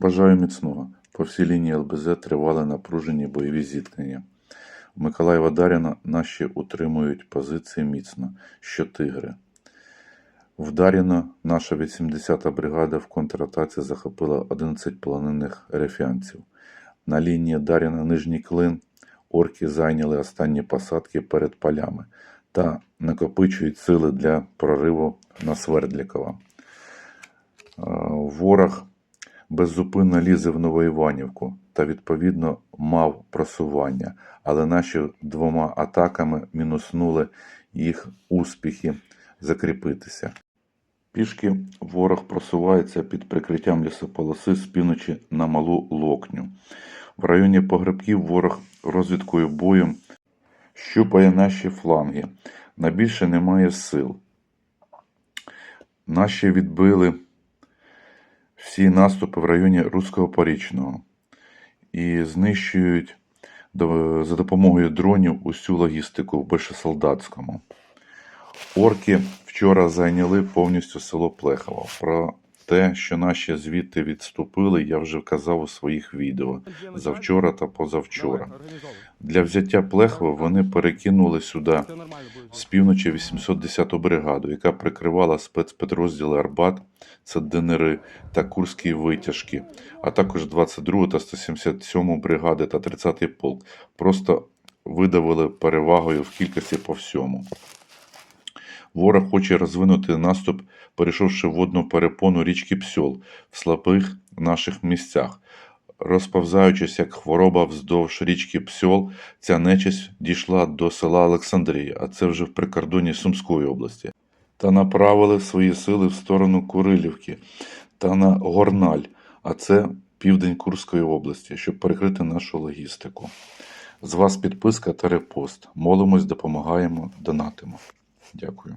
Бажаю міцного. По всій лінії ЛБЗ тривали напружені бойові зіткнення. У Миколаєва Даряна наші утримують позиції міцно, що тигри. В Даріно наша 80-та бригада в контратаці захопила 11 полонених рефіанців. На лінії Даріна Нижній Клин орки зайняли останні посадки перед полями та накопичують сили для прориву на Свердлікова. Е, Ворог беззупинно лізе в Новоіванівку та відповідно мав просування, але наші двома атаками мінуснули їх успіхи закріпитися. Пішки ворог просувається під прикриттям лісополоси з півночі на малу локню. В районі погребків ворог розвідкою боєм щупає наші фланги. На більше немає сил. Наші відбили всі наступи в районі Руського Порічного і знищують за допомогою дронів усю логістику в Большесолдатському. Орки вчора зайняли повністю село Плехово. Про те, що наші звідти відступили, я вже казав у своїх відео завчора та позавчора. Для взяття Плехова вони перекинули сюди з півночі 810-ту бригаду, яка прикривала спецпідрозділи Арбат, це ДНРи та Курські витяжки, а також 22 та 177 бригади та 30-й полк. Просто видавили перевагою в кількості по всьому. Ворог хоче розвинути наступ, перейшовши водну перепону річки Псьол в слабих наших місцях. Розповзаючись як хвороба вздовж річки Псьол, ця нечисть дійшла до села Олександрія, а це вже в прикордонні Сумської області, та направили свої сили в сторону Курилівки та на Горналь, а це південь Курської області, щоб перекрити нашу логістику. З вас підписка та репост. Молимось, допомагаємо, донатимо. Дякую.